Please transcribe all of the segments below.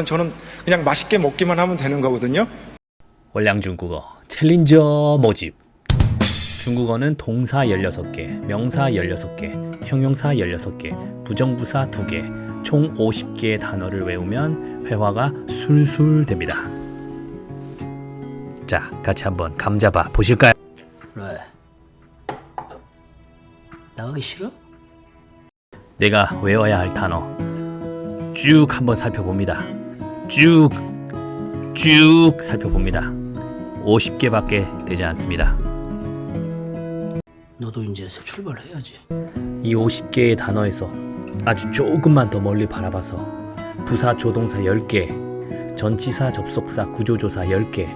그런 저는 그냥 맛있게 먹기만 하면 되는 거거든요. 월량 중국어 챌린저 모집 중국어는 동사 16개, 명사 16개, 형용사 16개, 부정부사 2개, 총 50개의 단어를 외우면 회화가 술술 됩니다. 자, 같이 한번 감 잡아 보실까요? 왜? 나가기 싫어? 내가 외워야 할 단어 쭉 한번 살펴봅니다. 쭉, 쭉 살펴봅니다. 50개밖에 되지 않습니다. 너도 이제 새 출발해야지. 이 50개의 단어에서 아주 조금만 더 멀리 바라봐서 부사 조동사 10개, 전치사 접속사 구조조사 10개,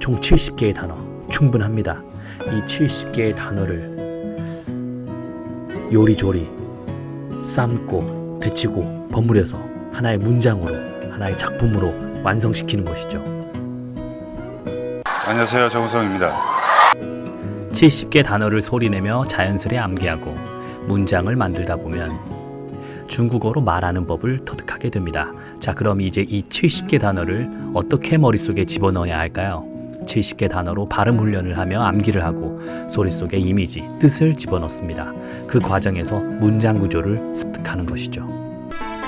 총 70개의 단어 충분합니다. 이 70개의 단어를 요리조리 삶고 데치고 버무려서 하나의 문장으로 하나의 작품으로 완성시키는 것이죠. 안녕하세요 정우성입니다. 70개 단어를 소리내며 자연스레 암기하고 문장을 만들다 보면 중국어로 말하는 법을 터득하게 됩니다. 자, 그럼 이제 이 70개 단어를 어떻게 머릿속에 집어넣어야 할까요? 70개 단어로 발음 훈련을 하며 암기를 하고 소리 속에 이미지, 뜻을 집어넣습니다. 그 과정에서 문장 구조를 습득하는 것이죠.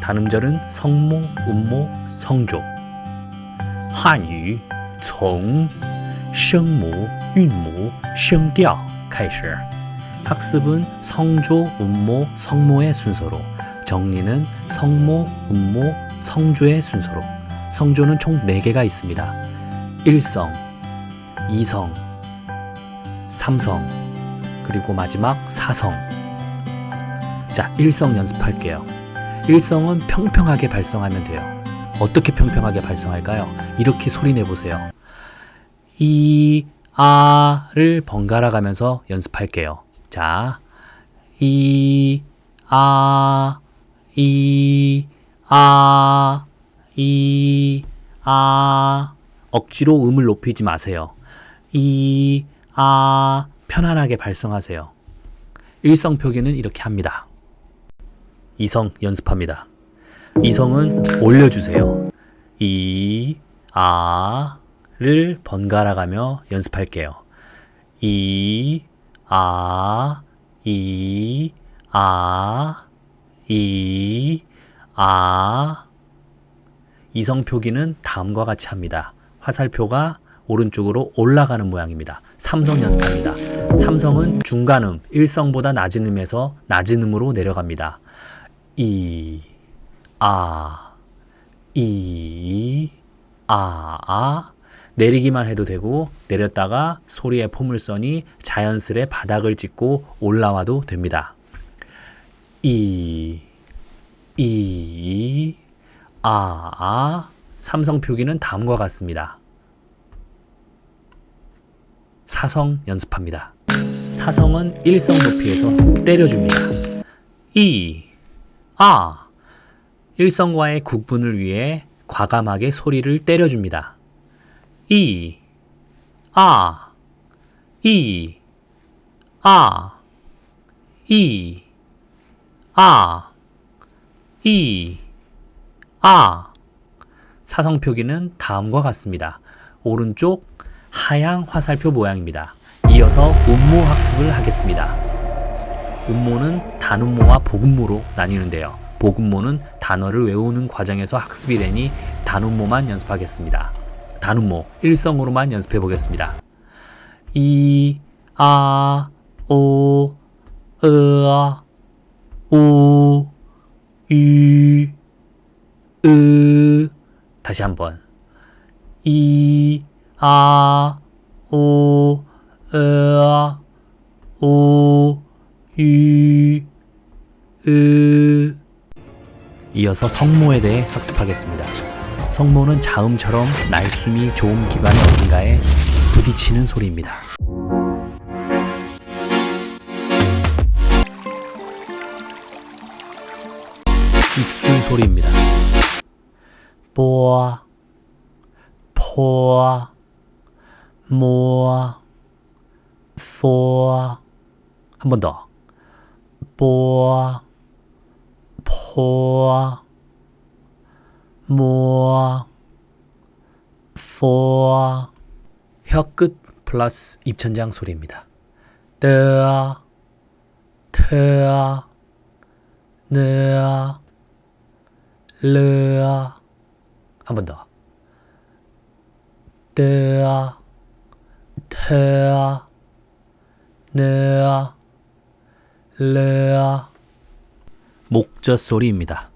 단음절은 성모, 음모, 성조. 한유 从声母、韵母、声调开始. 학습은 성조, 음모, 성모의 순서로, 정리는 성모, 음모, 성조의 순서로. 성조는 총 4개가 있습니다. 1성, 2성, 3성, 그리고 마지막 4성. 자, 1성 연습할게요. 1성은 평평하게 발성하면 돼요. 어떻게 평평하게 발성할까요? 이렇게 소리 내보세요. 이, 아 를 번갈아 가면서 연습할게요. 자, 이, 아, 이, 아, 이, 아. 억지로 음을 높이지 마세요. 이, 아, 편안하게 발성하세요. 일성 표기는 이렇게 합니다. 이성 연습합니다. 이성은 올려주세요. 이, 아 를 번갈아 가며 연습할게요. 이, 아, 이, 아, 이, 아. 이성 표기는 다음과 같이 합니다. 화살표가 오른쪽으로 올라가는 모양입니다. 삼성 연습합니다. 삼성은 중간음, 일성보다 낮은 음에서 낮은 음으로 내려갑니다. 이, 아, 이, 아, 아. 내리기만 해도 되고 내렸다가 소리의 포물선이 자연스레 바닥을 찍고 올라와도 됩니다. 이, 이, 아, 아. 삼성 표기는 다음과 같습니다. 사성 연습합니다. 사성은 일성 높이에서 때려줍니다. 이, 아. 일성과의 구분을 위해 과감하게 소리를 때려줍니다. 이, 아, 이, 아, 이, 아, 이, 아. 사성 표기는 다음과 같습니다. 오른쪽 하향 화살표 모양입니다. 이어서 음모 학습을 하겠습니다. 음모는 단음모와 복음모로 나뉘는데요. 복음모는 단어를 외우는 과정에서 학습이 되니 단음모만 연습하겠습니다. 단음모 일성으로만 연습해 보겠습니다. 이, 아, 오, 으아, 우, 유, 으. 다시 한번. 이, 아, 오, 으아, 오, 유, 으. 이어서 성모에 대해 학습하겠습니다. 성모는 자음처럼 날숨이 좋은 기관의 어딘가에 부딪히는 소리입니다. 입술 소리입니다. 뽀아, 포아, 모아, 포아. 한 번 더. 모아, 포아. 혀끝 플러스 입천장 소리입니다. 뜨아, 트아, 느아, 르아. 한번 더. 뜨아, 트아, 느아, 르아. 목젖 소리입니다.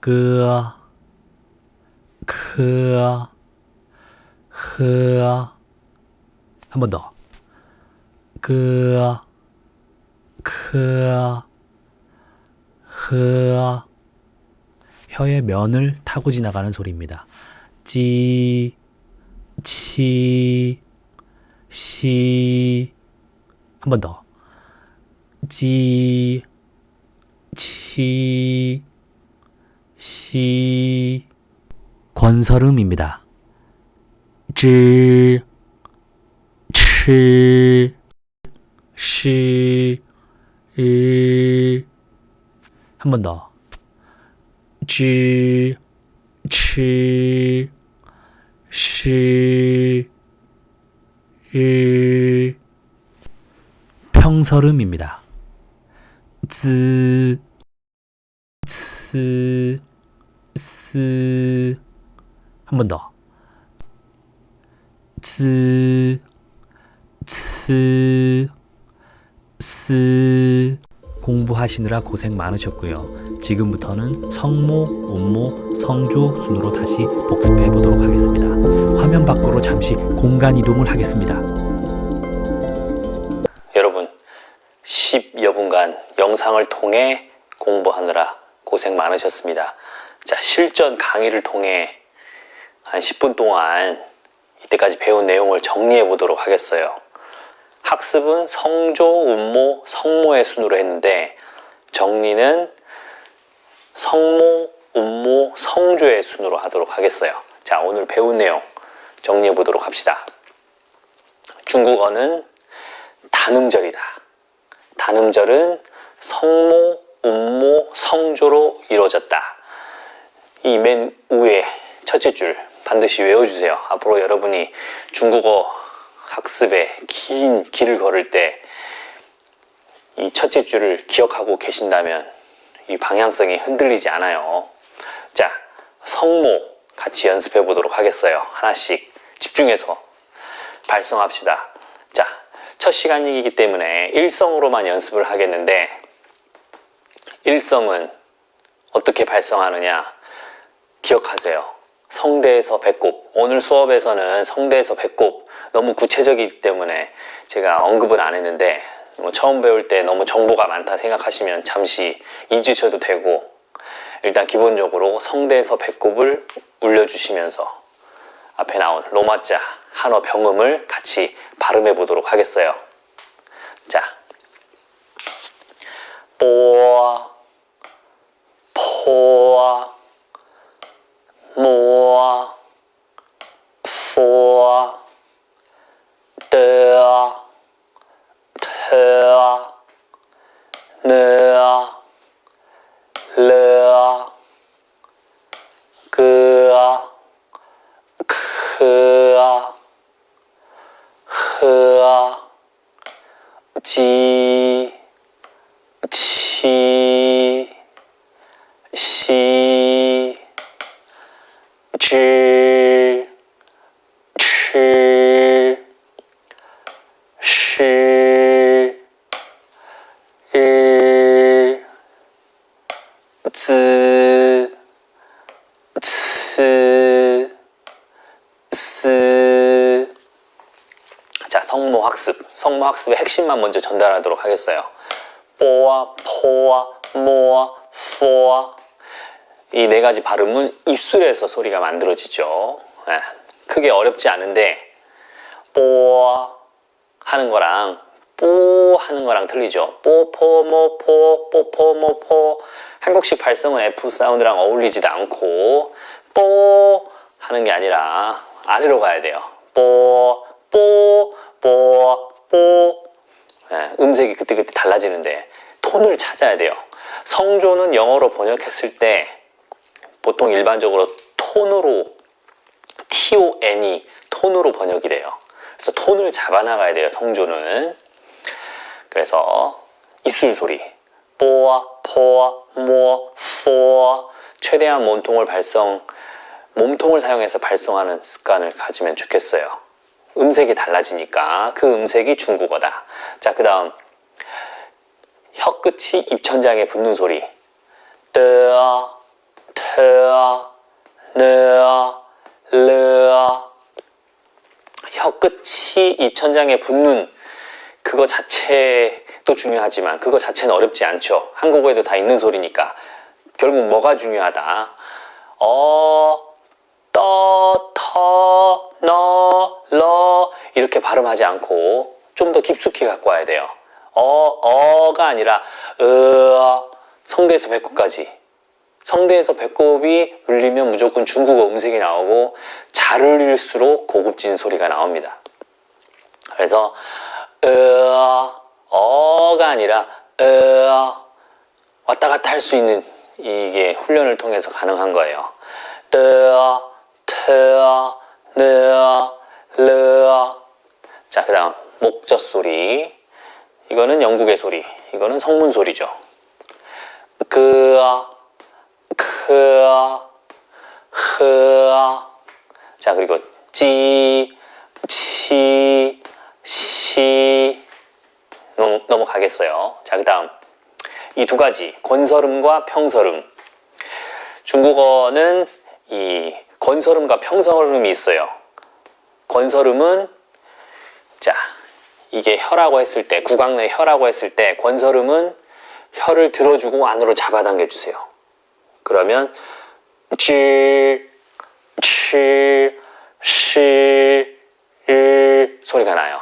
그아, 크아, 흐아. 한 번 더. 그아, 크아, 흐아. 혀의 면을 타고 지나가는 소리입니다. 지, 치, 시. 한 번 더. 지, 치, 시. 권설음입니다. 즈, 치, 시, 이. 한번 더. 지, 치, 시, 이. 평설음입니다. 즈, 츠, 스. 한 번 더. 즈, 츠, 스. 공부하시느라 고생 많으셨고요. 지금부터는 성모, 음모, 성조 순으로 다시 복습해 보도록 하겠습니다. 화면 밖으로 잠시 공간 이동을 하겠습니다. 통해 공부하느라 고생 많으셨습니다. 자, 실전 강의를 통해 한 10분 동안 이때까지 배운 내용을 정리해 보도록 하겠어요. 학습은 성조, 음모, 성모의 순으로 했는데 정리는 성모, 음모, 성조의 순으로 하도록 하겠어요. 자, 오늘 배운 내용 정리해 보도록 합시다. 중국어는 단음절이다. 단음절은 성모, 음모, 성조로 이루어졌다. 이 맨 위에 첫째 줄 반드시 외워주세요. 앞으로 여러분이 중국어 학습에 긴 길을 걸을 때 이 첫째 줄을 기억하고 계신다면 이 방향성이 흔들리지 않아요. 자, 성모 같이 연습해 보도록 하겠어요. 하나씩 집중해서 발성합시다. 자, 첫 시간이기 때문에 일성으로만 연습을 하겠는데 일성은 어떻게 발성하느냐 기억하세요. 성대에서 배꼽. 오늘 수업에서는 성대에서 배꼽 너무 구체적이기 때문에 제가 언급은 안 했는데 뭐 처음 배울 때 너무 정보가 많다 생각하시면 잠시 잊으셔도 되고 일단 기본적으로 성대에서 배꼽을 울려주시면서 앞에 나온 로마자 한어 병음을 같이 발음해 보도록 하겠어요. 자, 뽀 아, 포아, 모아, 포아, 뜨아, 트아, 느아, 르아, 그아, 크아, 흐아, 지, 치, 시, 지, 치, 시, 이, 즈, 츠, 스. 자, 성모 학습. 성모 학습의 핵심만 먼저 전달하도록 하겠어요. 뽀아, 포아, 모아, 포아. 이 네 가지 발음은 입술에서 소리가 만들어지죠. 예, 크게 어렵지 않은데 뽀아 하는 거랑 뽀 하는 거랑 틀리죠. 뽀포 모포 뽀포 모포 한국식 발성은 F 사운드랑 어울리지도 않고 뽀 하는 게 아니라 아래로 가야 돼요. 뽀, 뽀, 뽀, 뽀. 예, 음색이 그때그때 달라지는데 톤을 찾아야 돼요. 성조는 영어로 번역했을 때 보통 일반적으로 톤으로 T-O-N이 톤으로 번역이 돼요. 그래서 톤을 잡아나가야 돼요, 성조는. 그래서 입술 소리. 뽀아, 포아, 모아, 포아. 최대한 몸통을 발성, 몸통을 사용해서 발성하는 습관을 가지면 좋겠어요. 음색이 달라지니까 그 음색이 중국어다. 자, 그 다음. 혀 끝이 입천장에 붙는 소리. 뜨아, 트아, 느아, 르아. 혀 끝이 입천장에 붙는 그거 자체도 중요하지만 그거 자체는 어렵지 않죠. 한국어에도 다 있는 소리니까. 결국 뭐가 중요하다. 어, 떠, 터, 너, 러 이렇게 발음하지 않고 좀 더 깊숙이 갖고 와야 돼요. 어, 어가 아니라 으, 성대에서 배꼽까지. 성대에서 배꼽이 울리면 무조건 중국어 음색이 나오고 잘 울릴수록 고급진 소리가 나옵니다. 그래서 으, 어가 아니라 으, 왔다 갔다 할 수 있는 이게 훈련을 통해서 가능한 거예요. 자, 그 다음, 목젖 소리. 이거는 영국의 소리. 이거는 성문 소리죠. 그아, 크아, 흐아. 자, 그리고 찌, 치, 시. 넘, 넘어가겠어요. 자, 그 다음. 이 두 가지, 건설음과 평설음. 중국어는 이 건설음과 평설음이 있어요. 건설음은 자 이게 혀라고 했을 때 구강 내 혀라고 했을 때 건설음은 혀를 들어주고 안으로 잡아당겨 주세요. 그러면 치, 치, 시, 일 소리가 나요.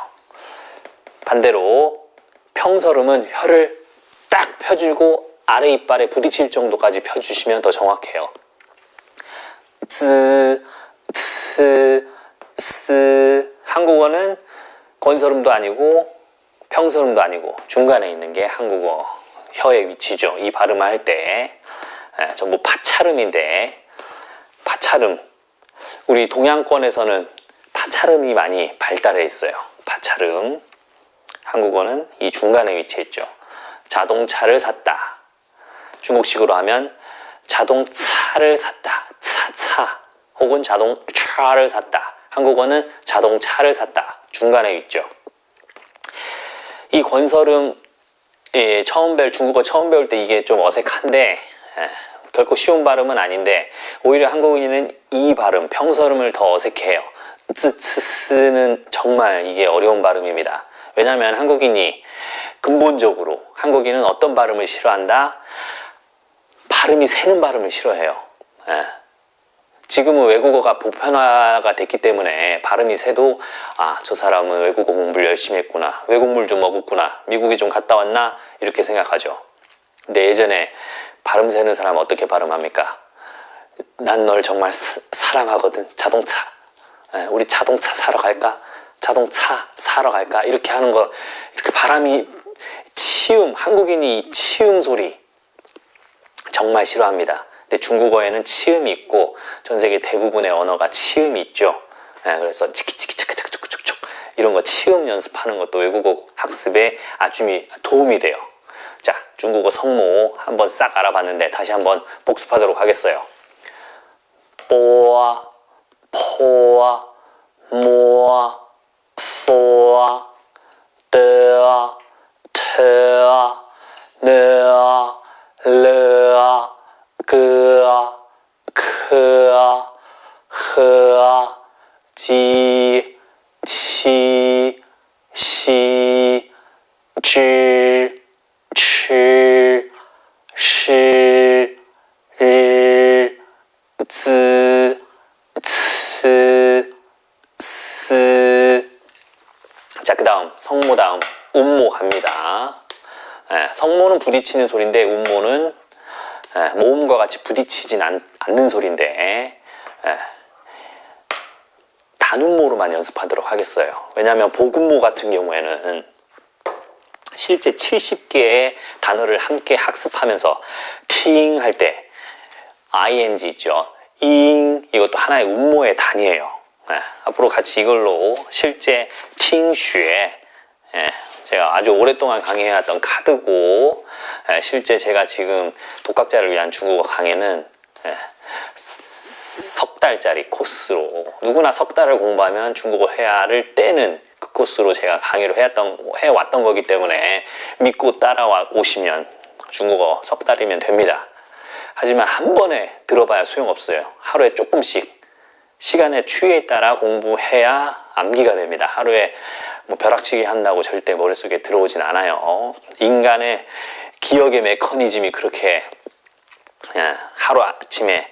반대로 평설음은 혀를 딱 펴주고 아래 이빨에 부딪힐 정도까지 펴주시면 더 정확해요. 쯔, 츠, 스. 한국어는 건설음도 아니고 평설음도 아니고 중간에 있는 게 한국어 혀의 위치죠. 이 발음을 할 때. 에, 전부 파찰음인데, 파찰음. 우리 동양권에서는 파찰음이 많이 발달해 있어요. 파찰음. 한국어는 이 중간에 위치해 있죠. 자동차를 샀다. 중국식으로 하면 자동차를 샀다. 차차. 혹은 자동차를 샀다. 한국어는 자동차를 샀다. 중간에 있죠. 이 건설음 예, 처음 배울 중국어 처음 배울 때 이게 좀 어색한데 예, 결코 쉬운 발음은 아닌데 오히려 한국인은 이 발음 평설음을 더 어색해요. 쯔츠스는 정말 이게 어려운 발음입니다. 왜냐하면 한국인이 근본적으로 한국인은 어떤 발음을 싫어한다? 발음이 새는 발음을 싫어해요. 예. 지금은 외국어가 보편화가 됐기 때문에 발음이 새도 아, 저 사람은 외국어 공부를 열심히 했구나. 외국물 좀 먹었구나. 미국에 좀 갔다 왔나? 이렇게 생각하죠. 근데 예전에 발음 새는 사람 은 어떻게 발음합니까? 난 널 정말 사, 사랑하거든. 자동차. 예, 우리 자동차 사러 갈까? 자동차 사러 갈까? 이렇게 하는 거, 이렇게 바람이 치음, 한국인이 이 치음 소리 정말 싫어합니다. 근데 중국어에는 치음이 있고 전 세계 대부분의 언어가 치음이 있죠. 예, 그래서 치키치키 차카차카 촉촉촉 이런 거 치음 연습하는 것도 외국어 학습에 아주 미- 도움이 돼요. 자, 중국어 성모 한번 싹 알아봤는데 다시 한번 복습하도록 하겠어요. 뽀아, 포아, 모아, 포아, 뜨아, 트아, 느아, 르아, 그아, 크아, 흐아, 지, 치, 시, 지, 시, 시, 일, 즈, 츠, 스. 자, 그 다음, 성모 다음, 음모 갑니다. 예, 성모는 부딪히는 소리인데, 음모는 예, 모음과 같이 부딪히진 않, 는 소리인데, 예, 단음모로만 연습하도록 하겠어요. 왜냐하면 보금모 같은 경우에는 실제 70개의 단어를 함께 학습하면서 팅 할 때 ing 있죠. 잉 이것도 하나의 음모의 단위예요. 예, 앞으로 같이 이걸로 실제 팅쉐 예, 제가 아주 오랫동안 강의해왔던 카드고 예, 실제 제가 지금 독학자를 위한 중국어 강의는 예, 석 달짜리 코스로 누구나 석 달을 공부하면 중국어 회화를 떼는 그 코스로 제가 강의를 해왔던, 해왔던 거기 때문에 믿고 따라와 오시면 중국어 석 달이면 됩니다. 하지만 한 번에 들어봐야 소용없어요. 하루에 조금씩 시간의 추이에 따라 공부해야 암기가 됩니다. 하루에 뭐 벼락치기 한다고 절대 머릿속에 들어오진 않아요. 인간의 기억의 메커니즘이 그렇게 그냥 하루 아침에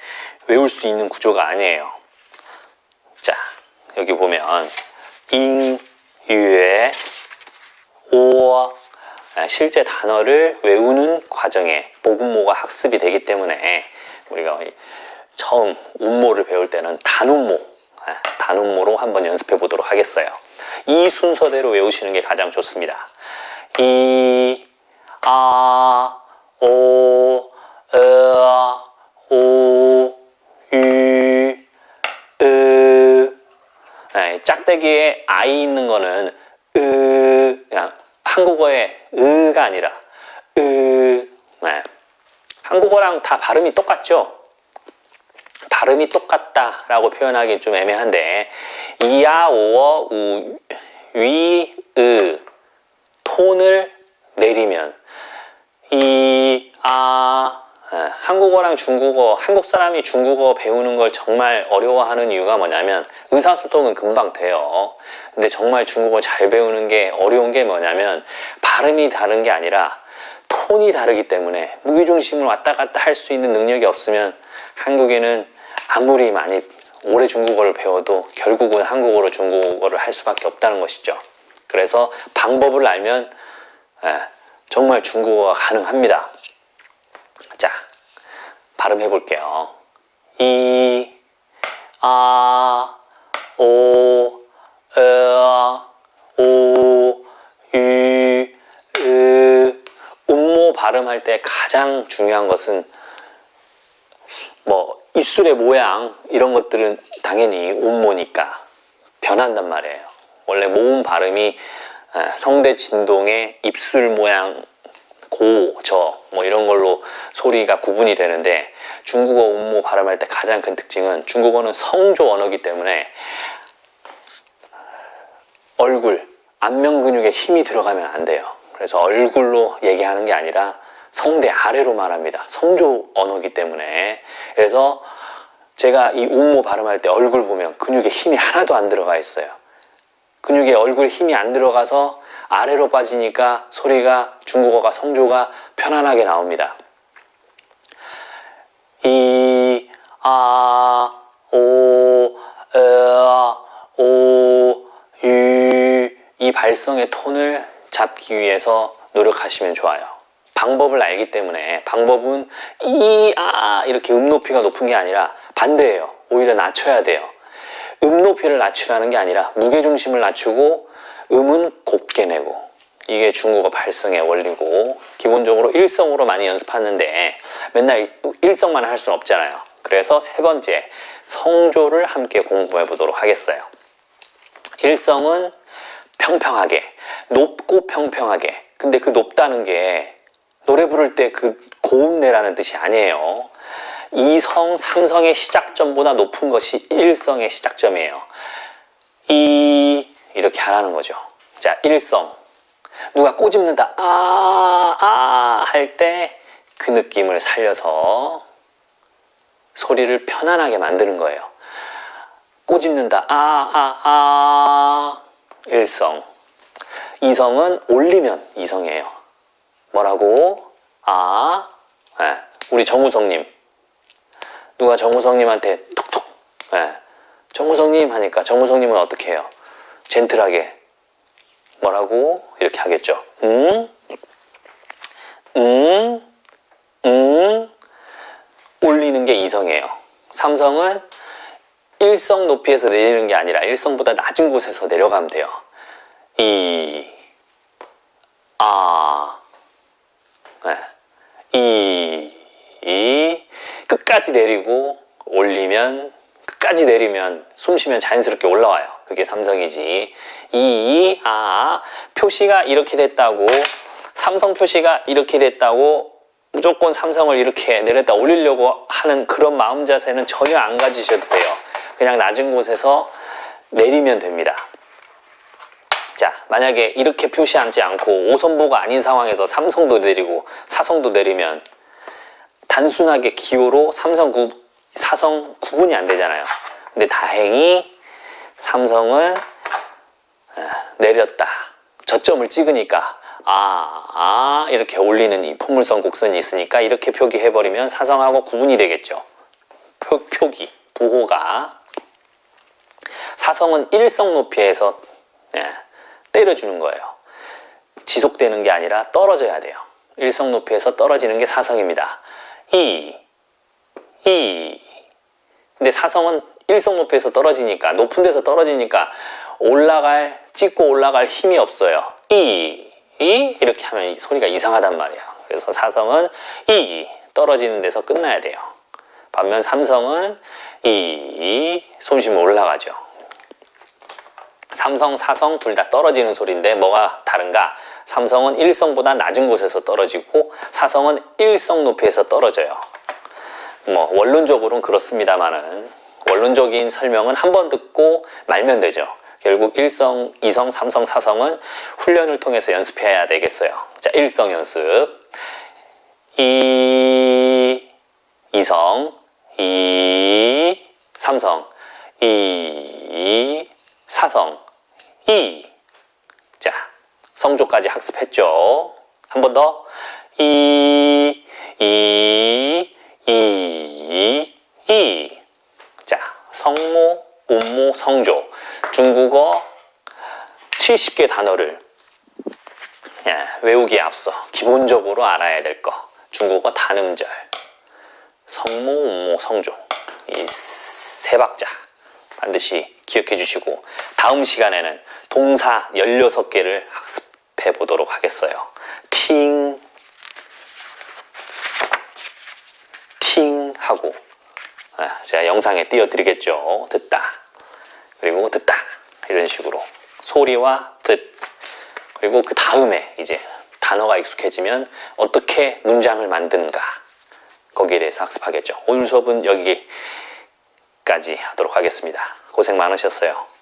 외울 수 있는 구조가 아니에요. 자, 여기 보면 인, 유에, 오, 아, 실제 단어를 외우는 과정에 복음모가 학습이 되기 때문에 우리가 이 처음 운모를 배울 때는 단운모, 아, 단운모로 한번 연습해 보도록 하겠어요. 이 순서대로 외우시는 게 가장 좋습니다. 이, 아, 오, 어, 오, 유, 으. 네, 짝대기에 아이 있는 거는 으, 그냥 한국어의 으가 아니라 으. 네. 한국어랑 다 발음이 똑같죠? 발음이 똑같다 라고 표현하기 좀 애매한데 이야 오어 우, 위, 으 톤을 내리면 이, 아, 예, 한국어랑 중국어, 한국 사람이 중국어 배우는 걸 정말 어려워하는 이유가 뭐냐면 의사소통은 금방 돼요. 근데 정말 중국어 잘 배우는 게 어려운 게 뭐냐면 발음이 다른 게 아니라 톤이 다르기 때문에 무게중심을 왔다 갔다 할 수 있는 능력이 없으면 한국에는 아무리 많이 오래 중국어를 배워도 결국은 한국어로 중국어를 할 수밖에 없다는 것이죠. 그래서 방법을 알면 예, 정말 중국어가 가능합니다. 자, 발음해 볼게요. 이, 아, 오, 어, 오, 유, 으. 음모 발음할 때 가장 중요한 것은 뭐 입술의 모양 이런 것들은 당연히 음모니까 변한단 말이에요. 원래 모음 발음이 아, 성대 진동의 입술 모양 고, 저, 뭐 이런 걸로 소리가 구분이 되는데 중국어 음모 발음할 때 가장 큰 특징은 중국어는 성조 언어기 때문에 얼굴, 안면 근육에 힘이 들어가면 안 돼요. 그래서 얼굴로 얘기하는 게 아니라 성대 아래로 말합니다. 성조 언어기 때문에. 그래서 제가 이 음모 발음할 때 얼굴 보면 근육에 힘이 하나도 안 들어가 있어요. 근육에 얼굴에 힘이 안 들어가서 아래로 빠지니까 소리가 중국어가 성조가 편안하게 나옵니다. 이, 아, 오, 어, 오, 유, 이 발성의 톤을 잡기 위해서 노력하시면 좋아요. 방법을 알기 때문에 방법은 이, 아, 이렇게 음 높이가 높은 게 아니라 반대예요. 오히려 낮춰야 돼요. 음 높이를 낮추라는 게 아니라 무게 중심을 낮추고 음은 곱게 내고 이게 중국어 발성의 원리고 기본적으로 일성으로 많이 연습하는데 맨날 일성만 할 수는 없잖아요. 그래서 세 번째 성조를 함께 공부해 보도록 하겠어요. 일성은 평평하게 높고 평평하게 근데 그 높다는 게 노래 부를 때 그 고음 내라는 뜻이 아니에요. 이성, 삼성의 시작점보다 높은 것이 일성의 시작점이에요. 이 이렇게 하라는 거죠. 자, 일성. 누가 꼬집는다, 아, 아, 할 때 그 느낌을 살려서 소리를 편안하게 만드는 거예요. 꼬집는다, 아, 아, 아, 일성. 이성은 올리면 이성이에요. 뭐라고? 아, 네. 우리 정우성님. 누가 정우성님한테 톡톡, 예, 정우성님 하니까 정우성님은 어떻게 해요? 젠틀하게 뭐라고 이렇게 하겠죠. 음, 음, 음 올리는 게 이성이에요. 삼성은 일성 높이에서 내리는 게 아니라 일성보다 낮은 곳에서 내려가면 돼요. 이, 아, 네. 이, 이, 끝까지 내리고 올리면, 끝까지 내리면 숨 쉬면 자연스럽게 올라와요. 그게 삼성이지. 이, 이, 아, 표시가 이렇게 됐다고, 삼성 표시가 이렇게 됐다고, 무조건 삼성을 이렇게 내렸다 올리려고 하는 그런 마음 자세는 전혀 안 가지셔도 돼요. 그냥 낮은 곳에서 내리면 됩니다. 자, 만약에 이렇게 표시하지 않고 5선보가 아닌 상황에서 삼성도 내리고 사성도 내리면 단순하게 기호로 삼성 구, 사성 구분이 안 되잖아요. 근데 다행히 삼성은 아, 내렸다. 저점을 찍으니까 아, 아 이렇게 올리는 이 포물선 곡선이 있으니까 이렇게 표기해버리면 사성하고 구분이 되겠죠. 표, 표기, 부호가 사성은 일성 높이에서 예, 때려주는 거예요. 지속되는 게 아니라 떨어져야 돼요. 일성 높이에서 떨어지는 게 사성입니다. 이, 이. 근데 사성은 일성 높이에서 떨어지니까, 높은 데서 떨어지니까 올라갈, 찍고 올라갈 힘이 없어요. 이, 이. 이렇게 하면 이 소리가 이상하단 말이에요. 그래서 사성은 이, 떨어지는 데서 끝나야 돼요. 반면 삼성은 이, 이, 손 쉬면 올라가죠. 삼성, 사성 둘 다 떨어지는 소리인데 뭐가 다른가? 삼성은 일성보다 낮은 곳에서 떨어지고 사성은 일성 높이에서 떨어져요. 뭐 원론적으로는 그렇습니다만은 원론적인 설명은 한 번 듣고 말면 되죠. 결국 일성, 이성, 삼성, 사성은 훈련을 통해서 연습해야 되겠어요. 자, 일성 연습. 이, 이성, 이, 삼성, 이, 사성, 이. 자, 성조까지 학습했죠. 한 번 더. 이, 이, 이, 이. 자, 성모, 음모, 성조. 중국어 70개 단어를 예, 외우기에 앞서 기본적으로 알아야 될 거. 중국어 단음절. 성모, 음모, 성조. 이 세 박자. 반드시 기억해 주시고 다음 시간에는 동사 16개를 학습해 보도록 하겠어요. 팅, 팅 하고 아, 제가 영상에 띄워드리겠죠. 듣다. 그리고 듣다. 이런 식으로 소리와 듣 그리고 그 다음에 이제 단어가 익숙해지면 어떻게 문장을 만드는가 거기에 대해서 학습하겠죠. 오늘 수업은 여기까지 하도록 하겠습니다. 고생 많으셨어요.